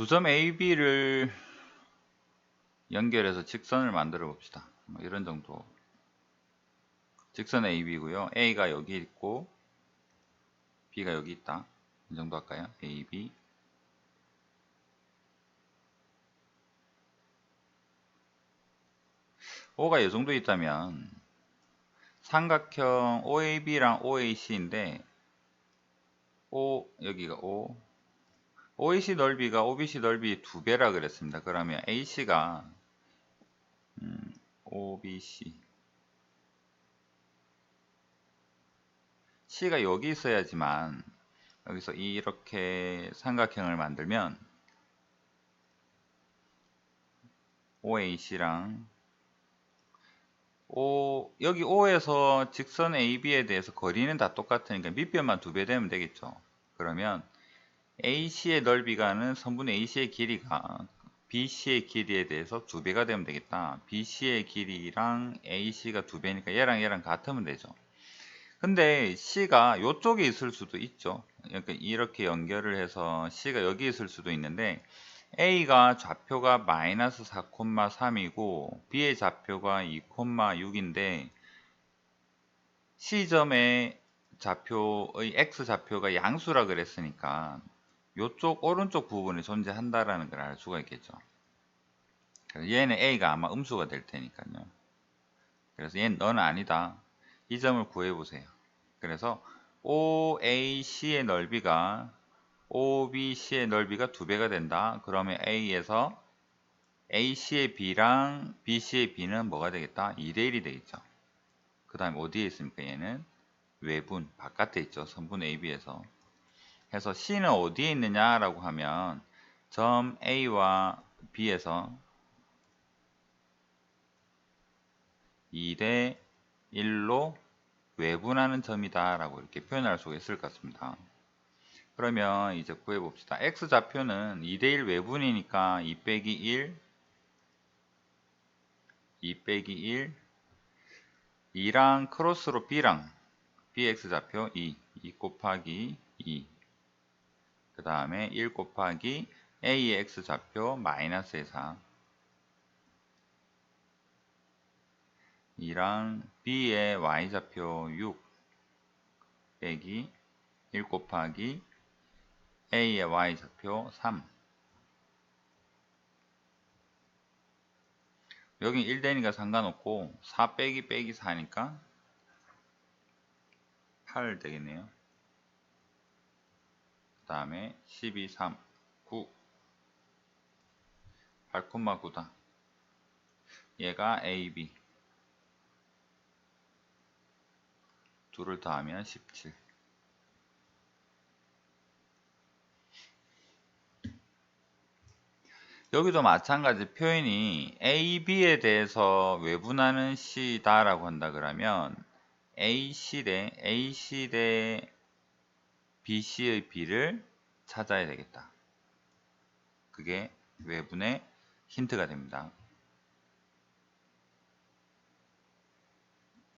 두 점 AB를 연결해서 직선을 만들어 봅시다. 뭐 이런 정도. 직선 AB고요. A가 여기 있고 B가 여기 있다. 이 정도 할까요? AB O가 이 정도 있다면 삼각형 OAB랑 OAC인데 O 여기가 O OAC 넓이가 OBC 넓이 두 배라 그랬습니다. 그러면 AC가 음, OBC C가 여기 있어야지만 여기서 이렇게 삼각형을 만들면 OAC랑 O, 여기 O에서 직선 AB에 대해서 거리는 다 똑같으니까 밑변만 두 배 되면 되겠죠. 그러면 AC의 넓이가는 선분 AC의 길이가 BC의 길이에 대해서 두 배가 되면 되겠다. BC의 길이랑 AC가 두 배니까 얘랑 얘랑 같으면 되죠. 근데 C가 이쪽에 있을 수도 있죠. 그러니까 이렇게 연결을 해서 C가 여기 있을 수도 있는데 A가 좌표가 마이너스 4,3이고 B의 좌표가 2,6인데 C점의 좌표의 X 좌표가 양수라 그랬으니까 이쪽 오른쪽 부분에 존재한다라는 걸 알 수가 있겠죠. 그래서 얘는 A가 아마 음수가 될 테니까요. 그래서 얘는 너는 아니다. 이 점을 구해보세요. 그래서 OAC의 넓이가 OBC의 넓이가 두 배가 된다. 그러면 A에서 AC의 B랑 BC의 B는 뭐가 되겠다? 2대1이 되겠죠. 그 다음에 어디에 있습니까? 얘는 외분, 바깥에 있죠. 선분 AB에서. 해서 C는 어디에 있느냐라고 하면 점 A와 B에서 2대 1로 외분하는 점이다 라고 이렇게 표현할 수가 있을 것 같습니다. 그러면 이제 구해봅시다. X좌표는 2대1 외분이니까 2 빼기 1 2 빼기 1 2랑 크로스로 B랑 BX좌표 2 2 곱하기 2 그 다음에 1 곱하기 A의 X좌표 마이너스 4 2랑 B의 Y좌표 6 빼기 1 곱하기 A의 Y좌표 3 여긴 1되니까 상관없고 4 빼기 빼기 4니까 8 되겠네요. 그 다음에 12, 3, 9 8,9다 얘가 AB 둘을 더하면 17 여기도 마찬가지 표현이 A, B에 대해서 외분하는 C다 라고 한다 그러면 AC 대 AC 대 BC의 B를 찾아야 되겠다. 그게 외분의 힌트가 됩니다.